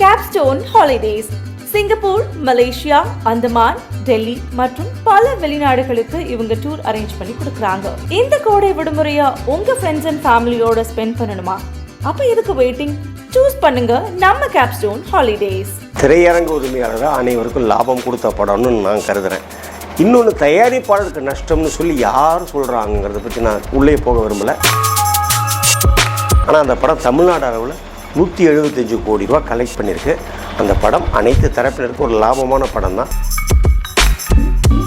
Capstone Holidays Singapore Malaysia Andaman Delhi மற்றும் பல வெளிநாடுகளுக்கு இவங்க டூர் அரேஞ்ச் பண்ணி கொடுக்குறாங்க. இந்த கோடை விடுமுறையா உங்க ஃப்ரெண்ட்ஸ் அண்ட் ஃபேமிலியோட ஸ்பெண்ட் பண்ணணுமா? அப்ப எதுக்கு வெயிட்டிங் சூஸ் பண்ணுங்க நம்ம கேப்ஸ்டோன் ஹாலிடேஸ் திரையரங்கு உரிமையாளர் அனைவருக்கும் லாபம் கொடுத்த படம்னு நான் கருதுகிறேன் இன்னொன்று தயாரிப்பாளருக்கு நஷ்டம்னு சொல்லி யார் சொல்கிறாங்கிறத பற்றி நான் உள்ளே போக விரும்பலை. ஆனால் அந்த படம் தமிழ்நாடு அளவில் நூற்றி எழுபத்தஞ்சு கோடி ரூபா கலெக்ட் பண்ணியிருக்கு. அந்த படம் அனைத்து தரப்பினருக்கும் ஒரு லாபமான படம் தான்.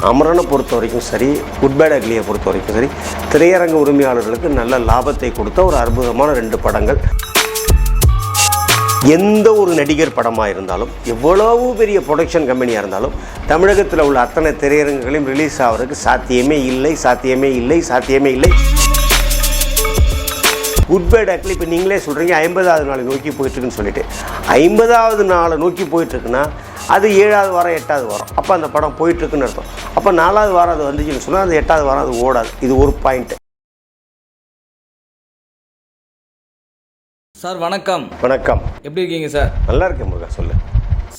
அமரனை பொறுத்த வரைக்கும் சரி குட் பேட் அக்லியை பொறுத்த வரைக்கும் சரி திரையரங்கு உரிமையாளர்களுக்கு நல்ல லாபத்தை கொடுத்த ஒரு அற்புதமான ரெண்டு படங்கள். எந்த ஒரு நடிகர் படமாக இருந்தாலும் எவ்வளவு பெரிய ப்ரொடக்ஷன் கம்பெனியாக இருந்தாலும் தமிழகத்தில் உள்ள அத்தனை திரையரங்குகளையும் ரிலீஸ் ஆகிறதுக்கு சாத்தியமே இல்லை சாத்தியமே இல்லை சாத்தியமே இல்லை. குட் பை டாக்ல இப்போ நீங்களே சொல்கிறீங்க ஐம்பதாவது நாளை நோக்கி போயிட்டுருக்குன்னு சொல்லிட்டு. ஐம்பதாவது நாளை நோக்கி போயிட்டுருக்குன்னா அது ஏழாவது வாரம் எட்டாவது வாரம். அப்போ அந்த படம் போயிட்டுருக்குன்னு அர்த்தம். அப்போ நாலாவது வாரம் அது வந்துச்சுன்னு சொன்னால் அது எட்டாவது வாரம் அது ஓடாது. இது ஒரு பாயிண்ட்டு சார் வணக்கம். வணக்கம். எப்படி இருக்கீங்க சார்? நல்லா இருக்கேன் முருகா சொல்லு.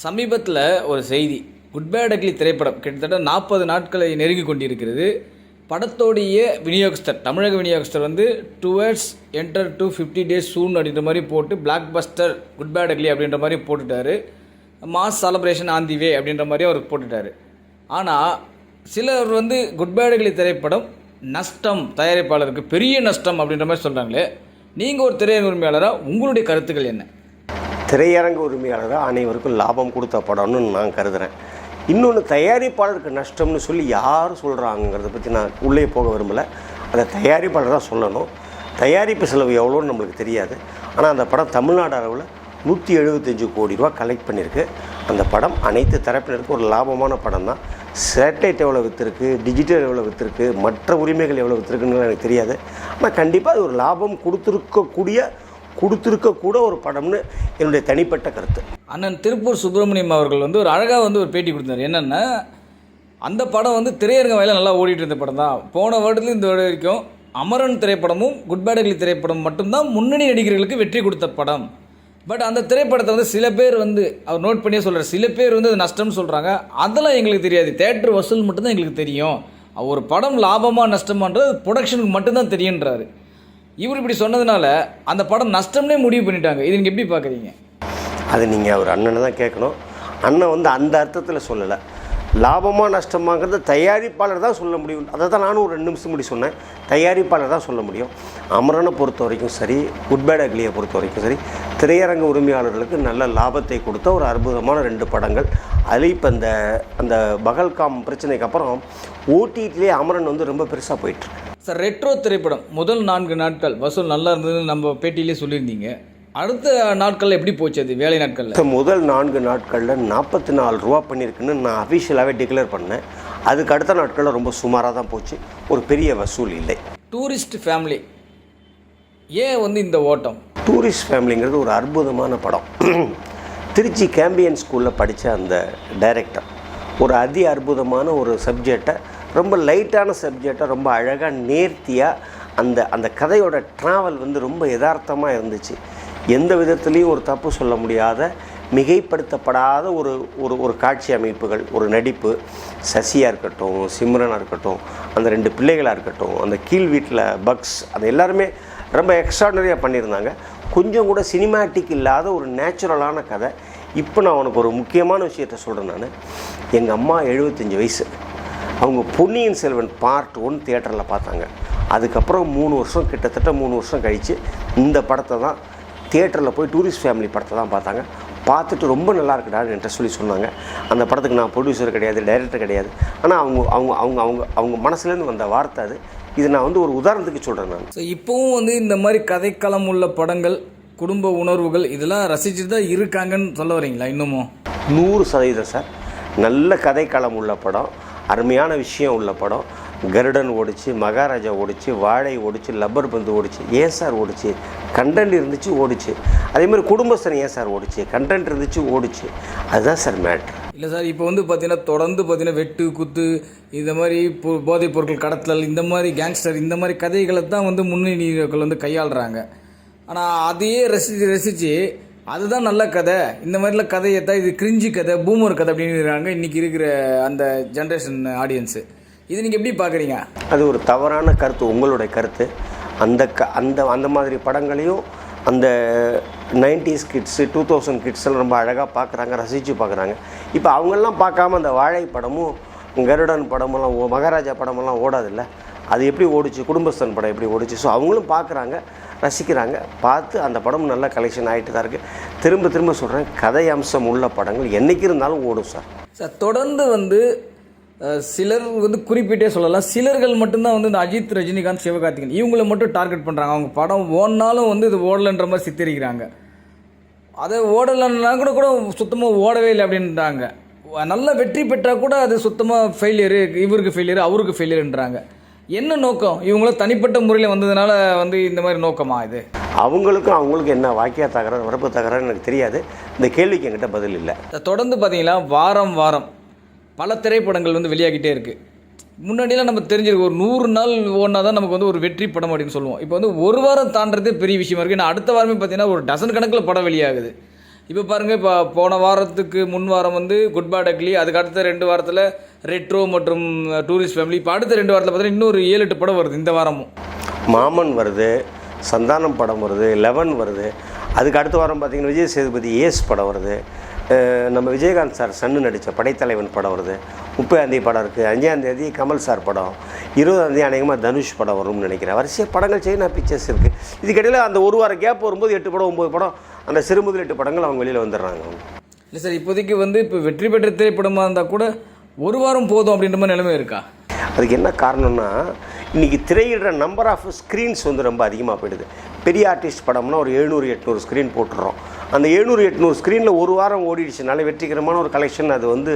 சமீபத்தில் ஒரு செய்தி. குட் பேட் அக்லி திரைப்படம் கிட்டத்தட்ட நாற்பது நாட்களை நெருங்கி கொண்டிருக்கிறது. படத்தோடைய விநியோகஸ்தர் தமிழக விநியோகஸ்தர் வந்து towards enter to fifty days soon அப்படின்ற மாதிரி போட்டு blockbuster good bad ugly அப்படின்ற மாதிரி போட்டுட்டாரு. Mass celebration on the way அப்படின்ற மாதிரி அவர் போட்டுட்டாரு. ஆனால் சிலர் வந்து குட் பேட் அக்லி திரைப்படம் நஷ்டம் தயாரிப்பாளருக்கு பெரிய நஷ்டம் அப்படின்ற மாதிரி சொல்கிறாங்களே நீங்கள் ஒரு திரையரங்க உரிமையாளராக உங்களுடைய கருத்துக்கள் என்ன? திரையரங்கு உரிமையாளராக அனைவருக்கும் லாபம் கொடுத்த படம்னு நான் கருதுகிறேன் இன்னொன்று தயாரிப்பாளருக்கு நஷ்டம்னு சொல்லி யார் சொல்கிறாங்கிறத பற்றி நான் உள்ளே போக விரும்பலை. அதை தயாரிப்பாளர் தான் சொல்லணும். தயாரிப்பு செலவு எவ்வளோன்னு நம்மளுக்கு தெரியாது. ஆனால் அந்த படம் தமிழ்நாடு அளவில் நூற்றி எழுபத்தஞ்சு கோடி ரூபா கலெக்ட் பண்ணியிருக்கு. அந்த படம் அனைத்து தரப்பினருக்கும் ஒரு லாபமான படம் தான். சேட்டலைட் எவ்வளோ விற்றுருக்கு டிஜிட்டல் எவ்வளோ விற்றுருக்கு மற்ற உரிமைகள் எவ்வளோ விற்றுருக்குன்னு எனக்கு தெரியாது. ஆனால் கண்டிப்பாக அது ஒரு லாபம் கொடுத்துருக்கக்கூடிய கொடுத்துருக்கக்கூட ஒரு படம்னு என்னுடைய தனிப்பட்ட கருத்து. அண்ணன் திருப்பூர் சுப்பிரமணியம் அவர்கள் வந்து ஒரு அழகாக வந்து ஒரு பேட்டி கொடுத்தார். என்னென்னா அந்த படம் வந்து திரையரங்க வயலில் நல்லா ஓடிட்டு இருந்த படம் தான். போன வருடத்துல இந்த வரைக்கும் அமரன் திரைப்படமும் குட் பேட் திரைப்படம் மட்டும்தான் முன்னணி நடிகர்களுக்கு வெற்றி கொடுத்த படம். பட் அந்த திரைப்படத்தை வந்து சில பேர் வந்து அவர் நோட் பண்ணியே சொல்கிறார் சில பேர் வந்து அது நஷ்டம்னு சொல்கிறாங்க அதெல்லாம் எங்களுக்கு தெரியாது. தேட்டர் வசூல் மட்டும்தான் எங்களுக்கு தெரியும். ஒரு படம் லாபமாக நஷ்டமான்றது ப்ரொடக்ஷனுக்கு மட்டும்தான் தெரியுன்றாரு இவர் இப்படி சொன்னதுனால அந்த படம் நஷ்டம்னே முடிவு பண்ணிட்டாங்க. இது நீங்கள் எப்படி பார்க்குறீங்க அது நீங்கள் அவர் அண்ணனை தான் கேட்கணும். அண்ணன் வந்து அந்த அர்த்தத்தில் சொல்லலை. லாபமாக நஷ்டமாங்கிறது தயாரிப்பாளர் தான் சொல்ல முடியும். அதை தான் நானும் ஒரு ரெண்டு நிமிஷம் முடி சொன்னேன். தயாரிப்பாளர் தான் சொல்ல முடியும். அமரனை பொறுத்த வரைக்கும் சரி குட் பேட் அக்லியை பொறுத்த வரைக்கும் சரி திரையரங்கு உரிமையாளர்களுக்கு நல்ல லாபத்தை கொடுத்த ஒரு அற்புதமான ரெண்டு படங்கள். அதில் இப்போ இந்த அந்த பகல்காம் பிரச்சனைக்கு அப்புறம் ஓடிடிலே அமரன் வந்து ரொம்ப பெருசாக போயிட்டுருக்கு சார் ரெட்ரோ திரைப்படம் முதல் நான்கு நாட்கள் வசூல் நல்லா இருந்ததுன்னு நம்ம பேட்டியிலே சொல்லியிருந்தீங்க. அடுத்த நாட்கள் எப்படி போச்சு அது வேலை நாட்களில்? முதல் நான்கு நாட்களில் நாற்பத்தி நாலு ரூபா பண்ணியிருக்குன்னு நான் அஃபிஷியலாகவே டிக்ளேர் பண்ணேன். அதுக்கு அடுத்த நாட்களில் ரொம்ப சுமாராக தான் போச்சு. ஒரு பெரிய வசூல் இல்லை. டூரிஸ்ட் ஃபேமிலி ஏன் வந்து இந்த ஓட்டம்? டூரிஸ்ட் ஃபேமிலிங்கிறது ஒரு அற்புதமான படம். திருச்சி கேம்பியன் ஸ்கூலில் படித்த அந்த டைரக்டர் ஒரு அதி அற்புதமான ஒரு சப்ஜெக்டை ரொம்ப லைட்டான சப்ஜெக்டாக ரொம்ப அழகாக நேர்த்தியாக அந்த அந்த கதையோட ட்ராவல் வந்து ரொம்ப யதார்த்தமாக இருந்துச்சு. எந்த விதத்துலேயும் ஒரு தப்பு சொல்ல முடியாத மிகைப்படுத்தப்படாத ஒரு ஒரு ஒரு காட்சி அமைப்புகள் ஒரு நடிப்பு. சசியாக இருக்கட்டும் சிம்ரனாக இருக்கட்டும் அந்த ரெண்டு பிள்ளைகளாக இருக்கட்டும் அந்த கீழ் வீட்டில் பக்ஸ் அது எல்லாருமே ரொம்ப எக்ஸ்ட்ராடனரியாக பண்ணியிருந்தாங்க. கொஞ்சம் கூட சினிமாட்டிக் இல்லாத ஒரு நேச்சுரலான கதை. இப்போ நான் உனக்கு ஒரு முக்கியமான விஷயத்த சொல்கிறேன் நான். எங்கள் அம்மா எழுபத்தஞ்சி வயசு. அவங்க பொன்னியின் செல்வன் பார்ட் ஒன் தியேட்டரில் பார்த்தாங்க. அதுக்கப்புறம் மூணு வருஷம் கிட்டத்தட்ட மூணு வருஷம் கழித்து இந்த படத்தை தான் தியேட்டரில் போய் டூரிஸ்ட் ஃபேமிலி படத்தை தான் பார்த்தாங்க. பார்த்துட்டு ரொம்ப நல்லா இருக்குடான்னு என்கிட்ட சொல்லி சொன்னாங்க. அந்த படத்துக்கு நான் ப்ரொடியூசர் கிடையாது டைரக்டர் கிடையாது. ஆனால் அவங்க அவங்க அவங்க அவங்க அவங்க மனசுலேருந்து வந்த வார்த்தை அது. இது நான் வந்து ஒரு உதாரணத்துக்கு சொல்கிறேன் நான். ஸோ இப்போவும் வந்து இந்த மாதிரி கதைக்களம் உள்ள படங்கள் குடும்ப உணர்வுகள் இதெல்லாம் ரசிச்சுட்டு தான் இருக்காங்கன்னு சொல்ல வரீங்களா இன்னமும்? நூறு சதவீதம் சார். நல்ல கதைக்களம் உள்ள படம். அருமையான விஷயம் உள்ள படம். கருடன் ஓடிச்சு மகாராஜா ஓடிச்சு வாழை ஓடிச்சு லப்பர் பந்து ஓடிச்சு ஏன் சார் ஓடிச்சு? கண்டென்ட் இருந்துச்சு ஓடிச்சு. அதே மாதிரி குடும்பஸ்தன் ஏன் சார் ஓடிச்சு? கண்டென்ட் இருந்துச்சு ஓடிச்சு. அதுதான் சார் மேட்ரு. இல்லை சார் இப்போ வந்து பார்த்தீங்கன்னா தொடர்ந்து பார்த்தீங்கன்னா வெட்டு குத்து இந்த மாதிரி பொ- போதைப் பொருட்கள் கடத்தல் இந்த மாதிரி கேங்ஸ்டர் இந்த மாதிரி கதைகளை தான் வந்து முன்னணிகள் வந்து கையாளுறாங்க. ஆனால் அதையே ரசித்து ரசித்து அதுதான் நல்ல கதை. இந்த மாதிரிலாம் கதையை தான் இது கிரிஞ்சி கதை பூமர் கதை அப்படிங்கிறாங்க இன்றைக்கி இருக்கிற அந்த ஜென்ரேஷன் ஆடியன்ஸு இது நீங்கள் எப்படி பார்க்குறீங்க அது ஒரு தவறான கருத்து உங்களுடைய கருத்து. அந்த க அந்த அந்த மாதிரி படங்களையும் அந்த நைன்டிஸ் கிட்ஸு டூ தௌசண்ட் கிட்ஸ்லாம் ரொம்ப அழகாக பார்க்குறாங்க ரசித்து பார்க்குறாங்க இப்போ அவங்கெல்லாம் பார்க்காம அந்த வாழை படமும் கருடன் படமெல்லாம் ஓ மகாராஜா படமெல்லாம் ஓடாதில்ல? அது எப்படி ஓடிச்சு குடும்பஸ்தன் படம் எப்படி ஓடிச்சு ஸோ அவங்களும் பார்க்குறாங்க ரசிக்கிறாங்க. பார்த்து அந்த படம் நல்லா கலெக்ஷன் ஆகிட்டு தான் இருக்குது திரும்ப திரும்ப சொல்கிறேன் கதை அம்சம் உள்ள படங்கள் என்றைக்கு இருந்தாலும் ஓடும் சார். சார் தொடர்ந்து வந்து சிலர் வந்து குறிப்பிட்டே சொல்லலாம். சிலர்கள் மட்டும்தான் வந்து இந்த அஜித் ரஜினிகாந்த் சிவகார்த்திகேயன் இவங்கள மட்டும் டார்கெட் பண்ணுறாங்க அவங்க படம் ஓடினாலும் வந்து இது ஓடலைன்ற மாதிரி சித்தரிக்கிறாங்க. அதை ஓடலைன்னா கூட கூட சுத்தமாக ஓடவே இல்லை அப்படின்றாங்க. நல்ல வெற்றி பெற்றால் கூட அது சுத்தமாக ஃபெயிலியரு இவருக்கு ஃபெயிலியர் அவருக்கு ஃபெயிலியருன்றாங்க என்ன நோக்கம்? இவங்களும் தனிப்பட்ட முறையில் வந்ததுனால வந்து இந்த மாதிரி நோக்கமா இது? அவங்களுக்கும் அவங்களுக்கும் என்ன வாக்கிய தகராறு வரப்பு தகராறு எனக்கு தெரியாது. இந்த கேள்விக்கு என்கிட்ட பதில் இல்லை. தொடர்ந்து பார்த்தீங்கன்னா வாரம் வாரம் பல திரைப்படங்கள் வந்து வெளியாகிட்டே இருக்குது முன்னாடியெல்லாம் நம்ம தெரிஞ்சிருக்கு ஒரு நூறு நாள் ஓடினா தான் நமக்கு வந்து ஒரு வெற்றி படம் அப்படின்னு சொல்லுவோம். இப்போ வந்து ஒரு வாரம் தாண்டதே பெரிய விஷயமா இருக்குது ஏன்னா அடுத்த வாரமே பார்த்தீங்கன்னா ஒரு டசன் கணக்கில் படம் வெளியாகுது. இப்போ பாருங்கள் இப்போ போன வாரத்துக்கு முன் வாரம் வந்து குட் பேட் அக்லி அதுக்கு அடுத்த ரெண்டு வாரத்தில் ரெட்ரோ மற்றும் டூரிஸ்ட் ஃபேமிலி இப்போ அடுத்த ரெண்டு வாரத்தில் பார்த்தீங்கன்னா இன்னொரு ஏழு எட்டு படம் வருது இந்த வாரமும். மாமன் வருது சந்தானம் படம் வருது லெவன் வருது. அதுக்கு அடுத்த வாரம் பார்த்தீங்கன்னா விஜய் சேதுபதி ஏஸ் படம் வருது. நம்ம விஜயகாந்த் சார் சன்னு நடித்த படைத்தலைவன் படம் வருது. முப்பதாந்தேதி படம் இருக்குது அஞ்சாந்தேதி கமல் சார் படம். இருபதாந்தேதி அநேகமாக தனுஷ் படம் வரும்னு நினைக்கிறேன். வரிசையாக படங்கள் சைனா பிக்சர்ஸ் இருக்குது இதுக்கிடையில் அந்த ஒரு வார கேப் வரும்போது எட்டு படம் ஒம்பது படம் அந்த சிறு முதல் எட்டு படங்கள் அவங்க வெளியில் வந்துடுறாங்க. இல்லை சார் இப்போதைக்கு வந்து இப்போ வெற்றி பெற்ற திரைப்படமாக இருந்தால் கூட ஒரு வாரம் போதும் அப்படின்ற மாதிரி நிலைமை இருக்கா? அதுக்கு என்ன காரணம்னா இன்றைக்கி திரையிடுற நம்பர் ஆஃப் ஸ்க்ரீன்ஸ் வந்து ரொம்ப அதிகமாக போயிடுது. பெரிய ஆர்டிஸ்ட் படம்னா ஒரு எழுநூறு எட்நூறு ஸ்க்ரீன் போட்டுடுறோம். அந்த எழுநூறு எட்நூறு ஸ்க்ரீனில் ஒரு வாரம் ஓடிடுச்சுனால வெற்றிகரமான ஒரு கலெக்ஷன் அது வந்து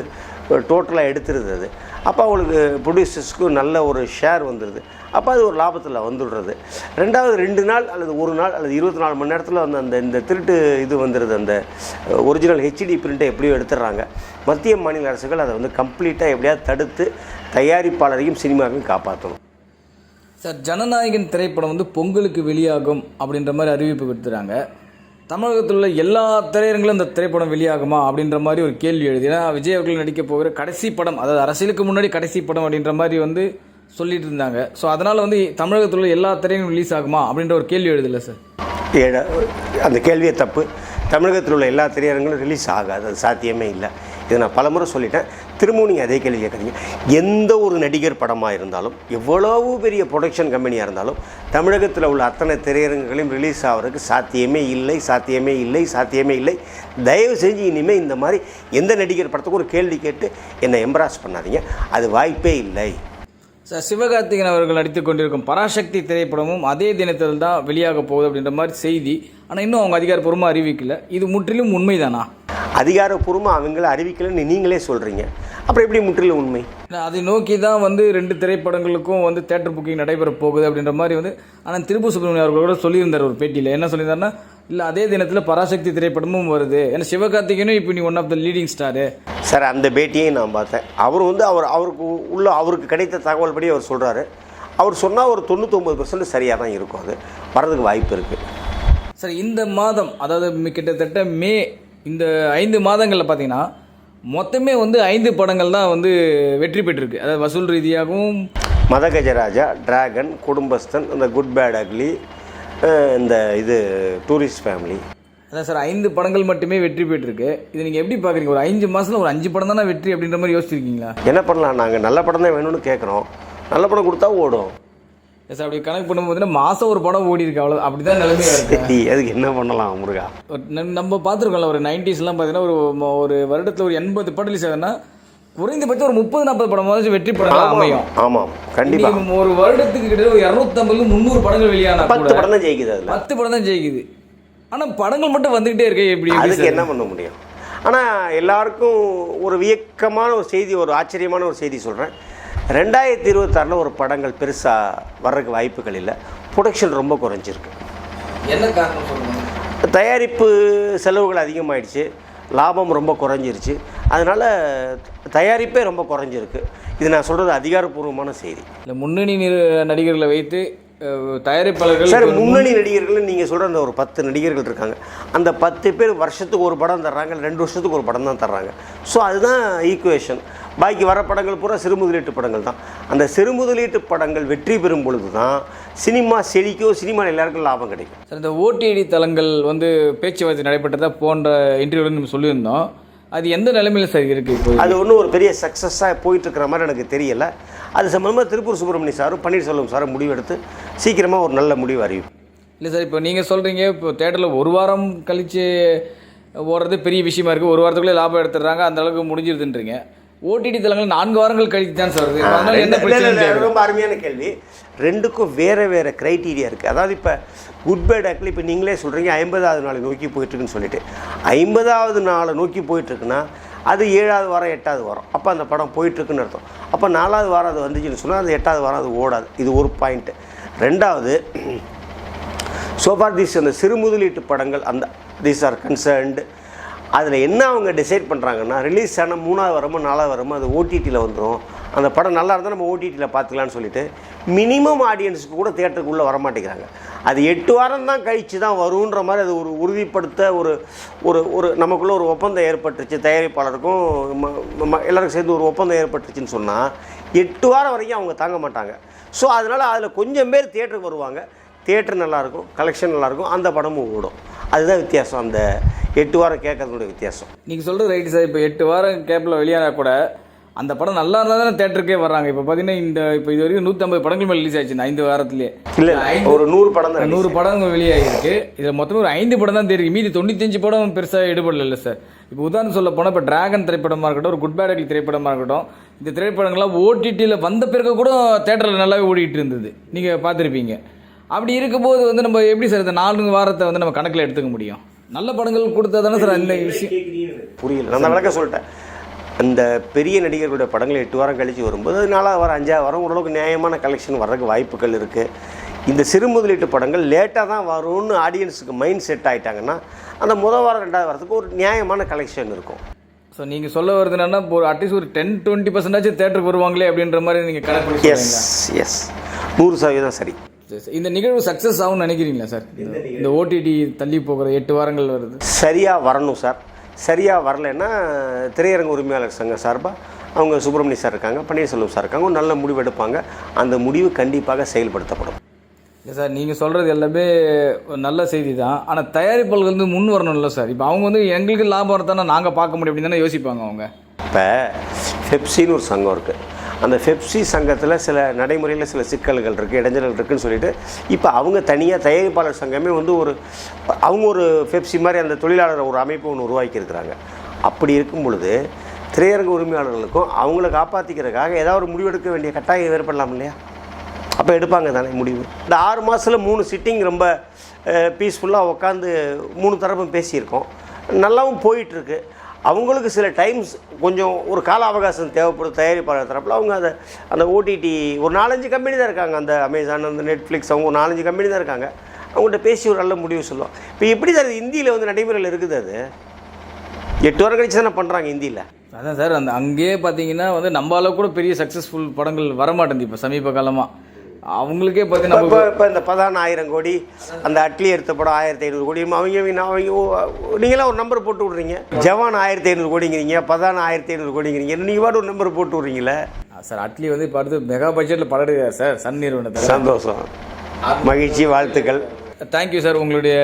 டோட்டலாக எடுத்துருது அது. அப்போ அவங்களுக்கு ப்ரொடியூசர்ஸ்க்கு நல்ல ஒரு ஷேர் வந்துடுது அப்போ அது ஒரு லாபத்தில் வந்துடுறது. ரெண்டாவது ரெண்டு நாள் அல்லது ஒரு நாள் அல்லது இருபத்தி நாலு மணி நேரத்தில் வந்து அந்த இந்த திருட்டு இது வந்துடுது அந்த ஒரிஜினல் ஹெச்டி பிரிண்ட்டை எப்படியோ எடுத்துடுறாங்க. மத்திய மாநில அரசுகள் அதை வந்து கம்ப்ளீட்டாக எப்படியாவது தடுத்து தயாரிப்பாளரையும் சினிமாவையும் காப்பாற்றணும். சார் ஜனநாயகன் திரைப்படம் வந்து பொங்கலுக்கு வெளியாகும் அப்படின்ற மாதிரி அறிவிப்பு கொடுத்துறாங்க. தமிழகத்தில் உள்ள எல்லா திரையரங்களும் இந்த திரைப்படம் வெளியாகுமா அப்படின்ற மாதிரி ஒரு கேள்வி எழுதி ஏன்னா விஜய் அவர்கள் நடிக்க போகிற கடைசி படம் அதாவது அரசியலுக்கு முன்னாடி கடைசி படம் அப்படின்ற மாதிரி வந்து சொல்லிட்டு இருந்தாங்க ஸோ அதனால் வந்து தமிழகத்தில் உள்ள எல்லா திரையும் ரிலீஸ் ஆகுமா அப்படின்ற ஒரு கேள்வி எழுதல சார் அந்த கேள்வியே தப்பு. தமிழகத்தில் உள்ள எல்லா திரையரங்களும் ரிலீஸ் ஆகாது. அது சாத்தியமே இல்லை. இதை நான் பலமுறை சொல்லிட்டேன். திரும்பவும் நீங்கள் அதே கேள்வி கேட்குறீங்க எந்த ஒரு நடிகர் படமாக இருந்தாலும் எவ்வளவு பெரிய ப்ரொடக்ஷன் கம்பெனியாக இருந்தாலும் தமிழகத்தில் உள்ள அத்தனை திரையரங்குகளையும் ரிலீஸ் ஆகிறதுக்கு சாத்தியமே இல்லை சாத்தியமே இல்லை சாத்தியமே இல்லை. தயவு செஞ்சு இனிமேல் இந்த மாதிரி எந்த நடிகர் படத்துக்கும் ஒரு கேள்வி கேட்டு என்னை எம்ப்ராஸ் பண்ணாதீங்க. அது வாய்ப்பே இல்லை. சார் சிவகார்த்திகேயன் அவர்கள் நடித்து கொண்டிருக்கும் பராசக்தி திரைப்படமும் அதே தினத்தில் தான் வெளியாக போகுது அப்படின்ற மாதிரி செய்தி. ஆனால் இன்னும் அவங்க அதிகாரப்பூர்வமாக அறிவிக்கல. இது முற்றிலும் உண்மைதானா? அதிகாரப்பூர்வமாக அவங்கள அறிவிக்கலைன்னு நீங்களே சொல்கிறீங்க அப்புறம் எப்படி முற்றிலும் உண்மை? அதை நோக்கி தான் வந்து ரெண்டு திரைப்படங்களுக்கும் வந்து தேட்டர் புக்கிங் நடைபெற போகுது அப்படின்ற மாதிரி வந்து ஆனால் திருப்பு சுப்ரமணியம் அவர்கள் கூட சொல்லியிருந்தார் ஒரு பேட்டியில். என்ன சொல்லியிருந்தாருன்னா இல்லை அதே தினத்தில் பராசக்தி திரைப்படமும் வருது. ஏன்னா சிவகார்த்திகேயனும் இப்போ நீ one of the leading star sir அந்த பேட்டியையும் நான் பார்த்தேன். அவர் வந்து அவர் அவருக்கு உள்ள அவருக்கு கிடைத்த தகவல் படி அவர் சொல்கிறாரு அவர் சொன்னால் ஒரு தொண்ணூத்தொம்பது பர்சன்ட் சரியாக தான் இருக்கும் அது. வரதுக்கு வாய்ப்பு இருக்குது சார் இந்த மாதம் அதாவது கிட்டத்தட்ட மே இந்த ஐந்து மாதங்களில் பார்த்தீங்கன்னா மொத்தமே வந்து ஐந்து படங்கள் தான் வந்து வெற்றி பெற்றிருக்கு. அதாவது வசூல் ரீதியாகவும் மதகஜராஜா டிராகன் குடும்பஸ்தன் இந்த குட் பேட் அக்லி இந்த இது டூரிஸ்ட் ஃபேமிலி அதான் சார் ஐந்து படங்கள் மட்டுமே வெற்றி பெற்றிருக்கு. இது நீங்கள் எப்படி பார்க்குறீங்க ஒரு அஞ்சு மாதத்தில் ஒரு அஞ்சு படம் தானே வெற்றி அப்படின்ற மாதிரி யோசிச்சிருக்கீங்களா? என்ன பண்ணலாம்? நாங்கள் நல்ல படம் தான் வேணும்னு கேட்குறோம் நல்ல படம் கொடுத்தா ஓடும். சார் அப்படி கணக்கு பண்ணும்போது மாதம் ஒரு படம் ஓடி இருக்கு அவ்வளோ அப்படி தான் நிலைமையாக இருக்கு அதுக்கு என்ன பண்ணலாம் முருகா? நம்ம- பார்த்துருக்கோம்ல ஒரு நைன்டிஸ்லாம் பார்த்தீங்கன்னா ஒரு ஒரு வருடத்தில் ஒரு எண்பது படம் ரிலீஸ் ஆகுதுன்னா குறைந்தபட்சம் ஒரு முப்பது நாற்பது படமாவது வெற்றி படம் அமையும். ஆமாம் கண்டிப்பாக ஒரு வருடத்துக்கு கிட்டத்தட்ட ஒரு இரநூத்தம்பது முந்நூறு படங்கள் வெளியானா பத்து படம் தான் ஜெயிக்குது அதில். பத்து படம் தான் ஜெயிக்குது. ஆனால் படங்கள் மட்டும் வந்துகிட்டே இருக்கே எப்படி அதுக்கு? என்ன பண்ண முடியும்? ஆனால் எல்லாருக்கும் ஒரு வியக்கமான ஒரு செய்தி ஒரு ஆச்சரியமான ஒரு செய்தி சொல்கிறேன் ரெண்டாயிரத்தி இருபத்தாறில் ஒரு படங்கள் பெருசாக வர்றதுக்கு வாய்ப்புகள் இல்லை. ப்ரொடக்ஷன் ரொம்ப குறைஞ்சிருக்கு. என்ன காரணம் தயாரிப்பு செலவுகள் அதிகமாயிடுச்சு. லாபம் ரொம்ப குறைஞ்சிருச்சு. அதனால் தயாரிப்பே ரொம்ப குறைஞ்சிருக்கு. இது நான் சொல்கிறது அதிகாரப்பூர்வமான செய்தி. இல்லை முன்னணி நடிகர்களை வைத்து தயாரிப்பாளர்கள் சார் முன்னணி நடிகர்கள் நீங்கள் சொல்கிற அந்த ஒரு பத்து நடிகர்கள் இருக்காங்க. அந்த பத்து பேர் வருஷத்துக்கு ஒரு படம் தர்றாங்க ரெண்டு வருஷத்துக்கு ஒரு படம் தான் தர்றாங்க. ஸோ அதுதான் ஈக்குவேஷன் பாக்கி வர படங்கள் பூரா சிறு முதலீட்டு படங்கள் தான். அந்த சிறு முதலீட்டு படங்கள் வெற்றி பெறும் பொழுது தான் சினிமா செழிக்கும் சினிமா எல்லாருக்கும் லாபம் கிடைக்கும். சார் இந்த ஓடிடி தளங்கள் வந்து பேச்சுவார்த்தை நடைபெற்றதா போன்ற இன்டர்வியூவில் நம்ம சொல்லியிருந்தோம். அது எந்த நிலைமையில் சார் இருக்குது இப்போ? அது ஒன்றும் ஒரு பெரிய சக்ஸஸாக போயிட்டு இருக்கிற மாதிரி எனக்கு தெரியல. அது சம்பந்தமாக திருப்பூர் சுப்பிரமணிய சாரும் பன்னீர்செல்வம் சாரும் முடிவெடுத்து சீக்கிரமாக ஒரு நல்ல முடிவு அறிவிக்கும் இல்லை சார் இப்போ நீங்கள் சொல்கிறீங்க இப்போ தேட்டரில் ஒரு வாரம் கழித்து ஓடுறது பெரிய விஷயமா இருக்குது ஒரு வாரத்துக்குள்ளே லாபம் எடுத்துடுறாங்க. அந்த அளவுக்கு முடிஞ்சிருதுன்றீங்க. ஓடிடி தளங்கள் நான்கு வாரங்கள் கழித்து தான் சார் வருது. பிரச்சனை ரொம்ப அருமையான கேள்வி. ரெண்டுக்கும் வேற வேற கிரைட்டீரியா இருக்குது அதாவது இப்போ குட் பை டேக்கில் இப்போ நீங்களே சொல்கிறீங்க ஐம்பதாவது நாளை நோக்கி போயிட்டுருக்குன்னு சொல்லிட்டு. ஐம்பதாவது நாளை நோக்கி போயிட்டுருக்குன்னா அது ஏழாவது வாரம் எட்டாவது வாரம். அப்போ அந்த படம் போயிட்டுருக்குன்னு அர்த்தம். அப்போ நாலாவது வாரம் அது வந்துச்சுன்னு சொன்னால் அது எட்டாவது வாரம் அது ஓடாது. இது ஒரு பாயிண்ட்டு ரெண்டாவது சோஃபார் தீஸ் அந்த சிறு முதலீட்டு படங்கள் அந்த தீஸ் ஆர் கன்சர்ன்டு அதில் என்ன அவங்க டிசைட் பண்ணுறாங்கன்னா ரிலீஸ் ஆன மூணாவது வரமோ நாலாவது வரமோ அது ஓடிடியில் வந்துடும் அந்த படம் நல்லா இருந்தால் நம்ம ஓடிடியில் பார்த்துக்கலாம்னு சொல்லிட்டு மினிமம் ஆடியன்ஸுக்கு கூட தேட்டருக்குள்ளே வரமாட்டேங்கிறாங்க அது எட்டு வாரம் தான் கழித்து தான் வருன்ற மாதிரி அது ஒரு உறுதிப்படுத்த ஒரு ஒரு ஒரு நமக்குள்ளே ஒரு ஒப்பந்தம் ஏற்பட்டுருச்சு. தயாரிப்பாளருக்கும் ம- ம- எல்லாருக்கும் சேர்ந்து ஒரு ஒப்பந்தம் ஏற்பட்டுருச்சுன்னு சொன்னால் எட்டு வாரம் வரைக்கும் அவங்க தாங்க மாட்டாங்க. ஸோ அதனால் அதில் கொஞ்சம் பேர் தேட்டருக்கு வருவாங்க. தியேட்டர் நல்லாயிருக்கும் கலெக்ஷன் நல்லாயிருக்கும் அந்த படமும் ஓடும். அதுதான் வித்தியாசம். அந்த எட்டு வாரம் கேட்கறதுடைய வித்தியாசம். நீங்கள் சொல்கிறது ரைட்டு சார் இப்போ எட்டு வாரம் கேப்பில் வெளியானா கூட அந்த படம் நல்லா இருந்தால் தானே தேட்டருக்கே வர்றாங்க. இப்போ பார்த்தீங்கன்னா இந்த இப்போ இது வரைக்கும் நூற்றம்பது படங்கள் மேலே ரிலீஸ் ஆச்சு இந்த ஐந்து வாரத்திலேயே இல்லை ஒரு நூறு படம் தான் நூறு படங்கள் வெளியாகிருக்கு இதில் மொத்தம் ஒரு ஐந்து படம் தான் தெரியும் மீதி தொண்ணூத்தஞ்சு படம் பெருசாக ஈடுபடல இல்லை சார் இப்போ உதாரணம் சொல்ல போனால் இப்போ டிராகன் திரைப்படமாக இருக்கட்டும் ஒரு குட் பேட் அக்லி திரைப்படமாக இருக்கட்டும் இந்த திரைப்படங்கள்லாம் ஓடிடியில் வந்த பிறகு கூட தேட்டரில் நல்லாவே ஓடிட்டு இருந்தது. நீங்கள் பார்த்துருப்பீங்க. அப்படி இருக்கும்போது வந்து நம்ம எப்படி சார் இந்த நான்கு வாரத்தை வந்து நம்ம கணக்கில் எடுத்துக்க முடியும்? நல்ல படங்கள் கொடுத்தா தானே சார் அந்த விஷயம். புரியல. நான் விளக்க சொல்லிட்டேன். அந்த பெரிய நடிகர்களுடைய படங்கள் எட்டு வாரம் கழித்து வரும்போது நாலாவது வாரம் அஞ்சாவது வாரம் ஓரளவுக்கு நியாயமான கலெக்ஷன் வர்றதுக்கு வாய்ப்புகள் இருக்குது இந்த சிறு முதலீட்டு படங்கள் லேட்டாக தான் வரும்னு ஆடியன்ஸுக்கு மைண்ட் செட் ஆயிட்டாங்கன்னா அந்த முதல் வாரம் ரெண்டாவது வாரத்துக்கு ஒரு நியாயமான கலெக்ஷன் இருக்கும். ஸோ நீங்கள் சொல்ல வருது என்னன்னா இப்போ அட்லீஸ்ட் ஒரு டென் டுவெண்ட்டி பர்சன்டாச்சும் தேட்டருக்கு வருவாங்களே அப்படின்ற மாதிரி நீங்கள் கணக்கு எஸ்? எஸ் நூறு சதவீதம் சரி. இந்த நிகழ்வு சக்ஸஸ் ஆகும்னு நினைக்கிறீங்களா சார் இந்த- ஓடிடி தள்ளி போகிற எட்டு வாரங்கள் வருது. சரியாக வரணும் சார் சரியாக வரலைன்னா திரையரங்க உரிமையாளர் சங்கம் சார்பாக அவங்க சுப்பிரமணிய சார் இருக்காங்க பன்னீர்செல்வம் சார் இருக்காங்க ஒரு நல்ல முடிவு எடுப்பாங்க. அந்த முடிவு கண்டிப்பாக செயல்படுத்தப்படும். இல்லை சார் நீங்கள் சொல்கிறது எல்லாமே ஒரு நல்ல செய்தி தான் ஆனால் தயாரிப்பாளர்கள் வந்து முன் வரணும்ல சார் இப்போ அவங்க வந்து எங்களுக்கு லாபம் வரத்தானே நாங்கள் பார்க்க முடியும் அப்படின்னு தானே யோசிப்பாங்க அவங்க. இப்போ ஃபெப்சின்னு ஒரு சங்கம் இருக்குது அந்த பெப்சி சங்கத்தில் சில நடைமுறையில் சில சிக்கல்கள் இருக்குது இடைஞ்சல்கள் இருக்குதுன்னு சொல்லிட்டு இப்போ அவங்க தனியாக தயாரிப்பாளர் சங்கமே வந்து ஒரு அவங்க ஒரு பெப்சி மாதிரி அந்த தொழிலாளர் ஒரு அமைப்பு ஒன்று உருவாக்கியிருக்கிறாங்க. அப்படி இருக்கும் பொழுது திரையரங்க உரிமையாளர்களுக்கும் அவங்கள காப்பாற்றிக்கிறதுக்காக ஏதாவது ஒரு முடிவெடுக்க வேண்டிய கட்டாயம் ஏற்படலாம் இல்லையா? அப்போ எடுப்பாங்க தானே முடிவு. இந்த ஆறு மாதத்தில் மூணு சிட்டிங் ரொம்ப பீஸ்ஃபுல்லாக உட்காந்து மூணு தரப்பும் பேசியிருக்கோம். நல்லாவும் போயிட்டுருக்கு அவங்களுக்கு சில டைம்ஸ் கொஞ்சம் ஒரு கால அவகாசம் தேவைப்படும் தயாரிப்பாளர் தரப்பில். அவங்க அதை அந்த ஓடிடி ஒரு நாலஞ்சு கம்பெனி தான் இருக்காங்க. அந்த அமேசான் அந்த நெட்ஃப்ளிக்ஸ் அவங்க ஒரு நாலஞ்சு கம்பெனி தான் இருக்காங்க. அவங்கள்ட்ட பேசி ஒரு நல்ல முடிவு சொல்லுவோம் இப்போ எப்படி சார் இந்தியில் வந்து நடைமுறையில் இருக்குது அது? எட்டு வாரம் கழிச்சு தானே பண்ணுறாங்க இந்தியில். அதான் சார் அந்த அங்கேயே பார்த்தீங்கன்னா வந்து நம்ம அளவுக்கு கூட பெரிய சக்ஸஸ்ஃபுல் படங்கள் வரமாட்டேங்குது. இப்போ சமீப காலமாக அவங்களுக்கே பார்த்தீங்கன்னா இப்போ இப்போ இந்த பதான ஆயிரம் கோடி அந்த அட்லி எடுத்த படம் ஆயிரத்தி ஐநூறு கோடி அவங்க அவங்க நீங்களாம் ஒரு நம்பர் போட்டு விட்றீங்க. ஜவான் ஆயிரத்தி ஐநூறு கோடிங்கிறீங்க பதான ஆயிரத்தி ஐநூறு கோடிங்கிறீங்க நீங்கள் பாட்டு ஒரு நம்பர் போட்டு விட்றீங்களே? சார் அட்லி வந்து இப்போ அடுத்து மெகா பட்ஜெட்டில் படம் எடுக்கிறார் சார் சன் நிறுவனத்தில். சந்தோஷம். மகிழ்ச்சி வாழ்த்துக்கள். தேங்க்யூ சார் உங்களுடைய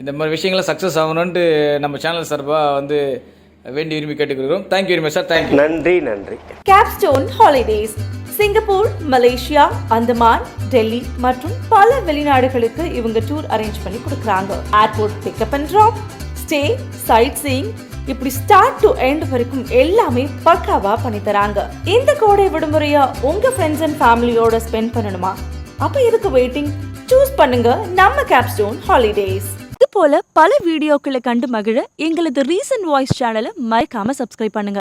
இந்த மாதிரி விஷயங்களை சக்ஸஸ் ஆகணுன்ட்டு நம்ம சேனல் சார்பாக வந்து வேண்டி விரும்பி கேட்டுக்கிறோம் thank you very much sir thank you நன்றி நன்றி. Capstone Holidays Singapore Malaysia Andaman Delhi மற்றும் பல வெளிநாடுகளுக்கு இவங்க டூர் அரேஞ்ச் பண்ணி கொடுக்குறாங்க. Airport pickup and drop stay sightseeing இப்படி ஸ்டார்ட் டு எண்ட் வரைக்கும் எல்லாமே பக்காவா பண்ணி தராங்க. இந்த கோடை விடுமுறைய உங்க ஃப்ரெண்ட்ஸ் அண்ட் ஃபேமிலியோட ஸ்பெண்ட் பண்ணணுமா? அப்ப எதுக்கு வெயிட்டிங் சூஸ் பண்ணுங்க நம்ம கேப்ஸ்டோன் ஹாலிடேஸ் இது போல பல வீடியோக்களை கண்டு மகிழ எங்களது ரீசன்ட் வாய்ஸ் சேனலை மறைக்காம சப்ஸ்கிரைப் பண்ணுங்க.